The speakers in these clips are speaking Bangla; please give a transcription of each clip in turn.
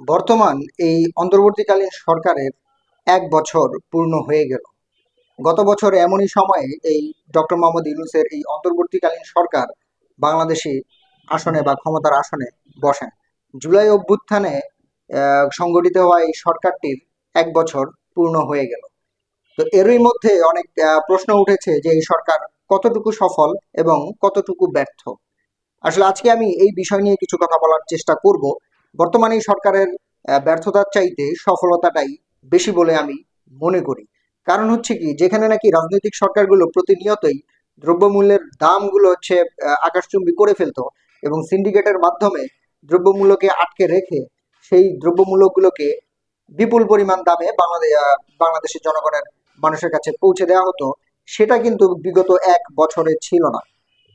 বর্তমান এই অন্তর্বর্তীকালীন সরকারের এক বছর পূর্ণ হয়ে গেল। গত বছর এমনই সময়ে এই ডক্টর মোহাম্মদ ইউনুসের এই অন্তর্বর্তীকালীন সরকার বাংলাদেশি আসনে বা ক্ষমতার আসনে বসেন। জুলাই অভ্যুত্থানে সংগঠিত হওয়া এই সরকারটির এক বছর পূর্ণ হয়ে গেল। তো এরই মধ্যে অনেক প্রশ্ন উঠেছে যে এই সরকার কতটুকু সফল এবং কতটুকু ব্যর্থ। আসলে আজকে আমি এই বিষয় নিয়ে কিছু কথা বলার চেষ্টা করব। বর্তমানে সরকারের ব্যর্থতার চাইতে সফলতাটাই বেশি বলে আমি মনে করি। কারণ হচ্ছে কি, যেখানে নাকি রাজনৈতিক সরকারগুলো প্রতিনিয়তই দ্রব্যমূল্যের দামগুলো হচ্ছে আকাশচুম্বী করে ফেলতো এবং সিন্ডিকেটের মাধ্যমে দ্রব্যমূল্যকে আটকে রেখে সেই দ্রব্যমূল্যগুলোকে বিপুল পরিমাণ দামে বাংলাদেশ বাংলাদেশের জনগণের মানুষের কাছে পৌঁছে দেওয়া হতো, সেটা কিন্তু বিগত এক বছরে ছিল না।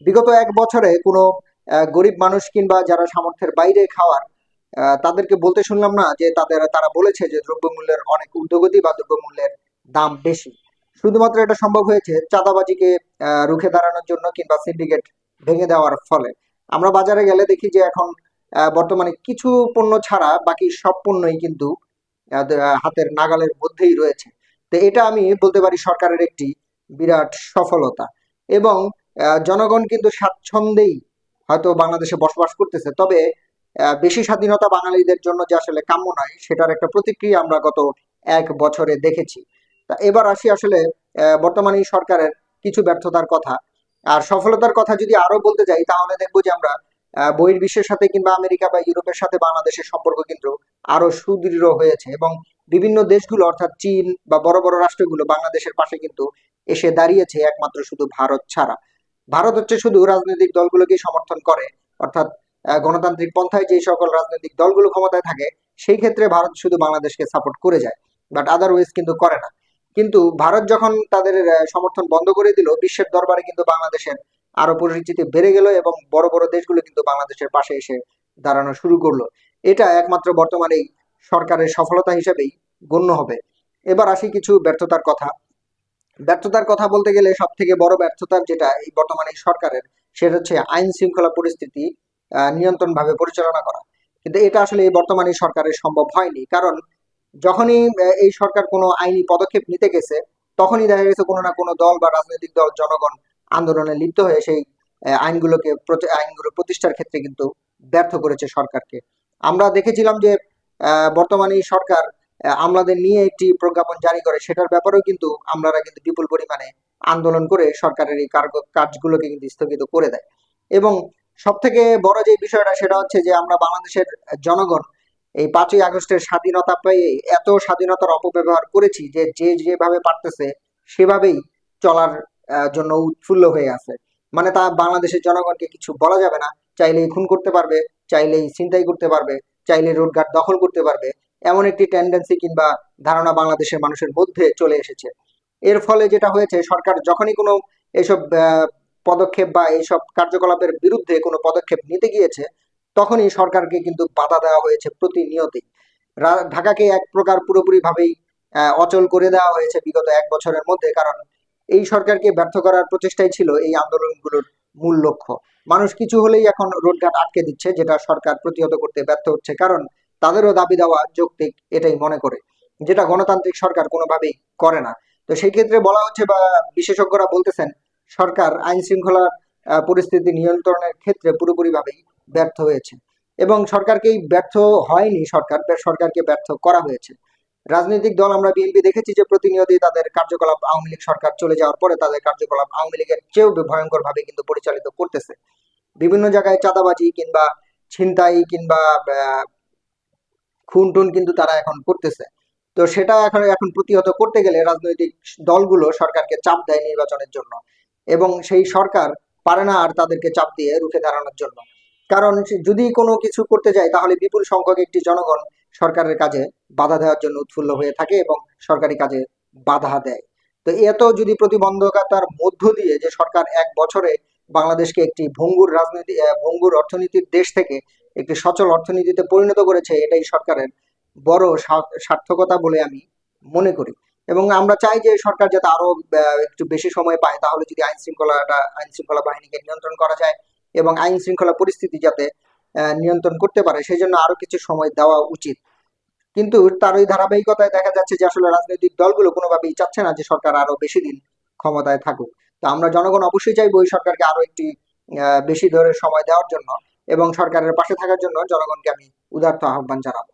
বিগত এক বছরে কোনো গরিব মানুষ কিংবা যারা সামর্থ্যের বাইরে খাওয়ার তাদেরকে বলতে শুনলাম না যে তাদের, তারা বলেছে যে দ্রব্যমূল্যের অনেক ঊর্ধ্বগতি বা দ্রব্যমূল্যের দাম বেশি। শুধুমাত্র এটা সম্ভব হয়েছে চাঁদাবাজিকে রুখে দাঁড়ানোর জন্য কিংবা সিন্ডিকেট ভেঙে দেওয়ার ফলে। আমরা বাজারে গেলে দেখি যে এখন বর্তমানে কিছু পণ্য ছাড়া বাকি সব পণ্যই কিন্তু হাতের নাগালের মধ্যেই রয়েছে। তো এটা আমি বলতে পারি সরকারের একটি বিরাট সফলতা। এবং জনগণ কিন্তু স্বাচ্ছন্দ্যেই হয়তো বাংলাদেশে বসবাস করতেছে। তবে বেশি স্বাধীনতা বাঙালিদের জন্য যে আসলে কাম্য নয় সেটার একটা প্রতিক্রিয়া আমরা গত এক বছরে দেখেছি। তা এবার আসি আসলে বর্তমানে সরকারের কিছু ব্যর্থতার কথা। আর সফলতার কথা যদি আরও বলতে যাই তাহলে দেখব যে আমরা আহ, বহির্বিশ্বের সাথে কিংবা আমেরিকা বা ইউরোপের সাথে বাংলাদেশের সম্পর্ক কিন্তু আরও সুদৃঢ় হয়েছে এবং বিভিন্ন দেশগুলো অর্থাৎ চীন বা বড় বড় রাষ্ট্রগুলো বাংলাদেশের পাশে কিন্তু এসে দাঁড়িয়েছে একমাত্র শুধু ভারত ছাড়া। ভারত হচ্ছে শুধু রাজনৈতিক দলগুলোকে সমর্থন করে অর্থাৎ গণতান্ত্রিক পন্থায় যে সকল রাজনৈতিক দলগুলো ক্ষমতায় থাকে, সেই ক্ষেত্রে ভারত শুধু বাংলাদেশকে সাপোর্ট করে যায় বাট আদারওয়াইজ কিন্তু করে না। কিন্তু ভারত যখন তাদের সমর্থন বন্ধ করে দিল, বিশ্বের দরবারে কিন্তু বাংলাদেশের আরও পরিচিতি বেড়ে গেল এবং বড় বড় দেশগুলো কিন্তু বাংলাদেশের পাশে এসে দাঁড়ানো শুরু করল। এটা একমাত্র বর্তমানে সরকারের সফলতা হিসেবেই গণ্য হবে। এবার আসি কিছু ব্যর্থতার কথা। ব্যর্থতার কথা বলতে গেলে সব থেকে বড় ব্যর্থতার যেটা এই বর্তমানে সরকারের, সেটা হচ্ছে আইন শৃঙ্খলা পরিস্থিতি। নিয়ন্ত্রণ ভাবে পরিচালনা করা। কিন্তু এটা আসলে এই বর্তমানে সরকারের সম্ভব হয়নি। কারণ যখনই এই সরকার কোনো আইনি পদক্ষেপ নিতে গেছে, তখনই দেখা গেছে কোনো না কোনো দল বা রাজনৈতিক দল, জনগণ আন্দোলনে লিপ্ত হয়ে সেই আইনগুলোকে আইনগুলো প্রতিষ্ঠার ক্ষেত্রে কিন্তু ব্যর্থ করেছে সরকারকে। আমরা দেখেছিলাম যে বর্তমানে সরকার আমলাদের নিয়ে একটি প্রজ্ঞাপন জারি করে। সেটার ব্যাপারেও কিন্তু আমলারা কিন্তু বিপুল পরিমাণে আন্দোলন করে সরকারের এই কার্য- কাজগুলোকে কিন্তু স্থগিত করে দেয়। এবং সব থেকে বড় যে বিষয়টা সেটা হচ্ছে যে আমরা বাংলাদেশের জনগণ এই পাঁচই আগস্টের স্বাধীনতা পেয়ে এত স্বাধীনতার অপব্যবহার করেছি যে যে যেভাবে পারতেছে সেভাবেই চলার জন্য উৎফুল্ল হয়ে আছে। মানে তা বাংলাদেশের জনগণকে কিছু বলা যাবে না। চাইলেই খুন করতে পারবে চাইলেই ছিনতাই করতে পারবে চাইলে রোডঘাট দখল করতে পারবে। এমন একটি টেন্ডেন্সি কিংবা ধারণা বাংলাদেশের মানুষের মধ্যে চলে এসেছে। এর ফলে যেটা হয়েছে সরকার যখনই কোনো এইসব আহ, পদক্ষেপ বা এইসব কার্যকলাপের বিরুদ্ধে কোনো পদক্ষেপ নিতে গিয়েছে, তখনই সরকারকে কিন্তু বাধা দেওয়া হয়েছে প্রতিনিয়তই ঢাকাকে এক প্রকার পুরোপুরি ভাবেই অচল করে দেওয়া হয়েছে বিগত এক বছরের মধ্যে, কারণ এই সরকারকে ব্যর্থ করার প্রচেষ্টাই ছিল এই আন্দোলনগুলোর মূল লক্ষ্য। মানুষ কিছু হলেই এখন রোডঘাট আটকে দিচ্ছে, যেটা সরকার প্রতিহত করতে ব্যর্থ হচ্ছে, কারণ তাদেরও দাবি দেওয়া যৌক্তিক এটাই মনে করে, যেটা গণতান্ত্রিক সরকার কোনোভাবেই করে না। তো সেই ক্ষেত্রে বলা হচ্ছে বা বিশেষজ্ঞরা বলতেছেন সরকার আইন শৃঙ্খলার আহ, পরিস্থিতি নিয়ন্ত্রণের ক্ষেত্রে পুরোপুরিভাবেই ব্যর্থ হয়েছে। এবং সরকারকেই ব্যর্থ হয়নি সরকার সরকারকে ব্যর্থ করা হয়েছে। রাজনৈতিক দল আমরা বিএনপি দেখেছি যে প্রতিনিয়তই তাদের কার্যকলাপ আওয়ামী লীগ সরকার চলে যাওয়ার পরে তাদের কার্যকলাপ আওয়ামী লীগের চেয়েও ভয়ঙ্কর ভাবে কিন্তু পরিচালিত করতেছে। বিভিন্ন জায়গায় চাঁদাবাজি কিংবা ছিনতাই কিংবা খুন টুন কিন্তু তারা এখন করতেছে। তো সেটা এখন এখন প্রতিহত করতে গেলে রাজনৈতিক দলগুলো সরকারকে চাপ দেয় নির্বাচনের জন্য। এবং সেই সরকার পারে না আর তাদেরকে চাপ দিয়ে রুখে দাঁড়ানোর জন্য। কারণ যদি কোনো কিছু করতে যায়, তাহলে বিপুল সংখ্যক একটি জনগণ সরকারের কাজে বাধা দেওয়ার জন্য উৎফুল্ল হয়ে থাকে এবং সরকারি কাজে বাধা দেয়। তো এত যদি প্রতিবন্ধকতার মধ্য দিয়ে যে সরকার এক বছরে বাংলাদেশকে একটি ভঙ্গুর রাজনীতি ভঙ্গুর অর্থনীতির দেশ থেকে একটি সচল অর্থনীতিতে পরিণত করেছে, এটাই সরকারের বড় সার্থকতা বলে আমি মনে করি। এবং আমরা চাই যে সরকার যাতে আরও একটু বেশি সময় পায়, তাহলে যদি আইন শৃঙ্খলাটা, আইন শৃঙ্খলা বাহিনীকে নিয়ন্ত্রণ করা যায় এবং আইন শৃঙ্খলা পরিস্থিতি যাতে নিয়ন্ত্রণ করতে পারে সেই জন্য আরও কিছু সময় দেওয়া উচিত। কিন্তু তার ওই ধারাবাহিকতায় দেখা যাচ্ছে যে আসলে রাজনৈতিক দলগুলো কোনোভাবেই চাচ্ছে না যে সরকার আরও বেশি দিন ক্ষমতায় থাকুক। তো আমরা জনগণ অবশ্যই চাইব ওই সরকারকে আরও একটি বেশি ধরে সময় দেওয়ার জন্য এবং সরকারের পাশে থাকার জন্য জনগণকে আমি উদার্ত আহ্বান জানাব।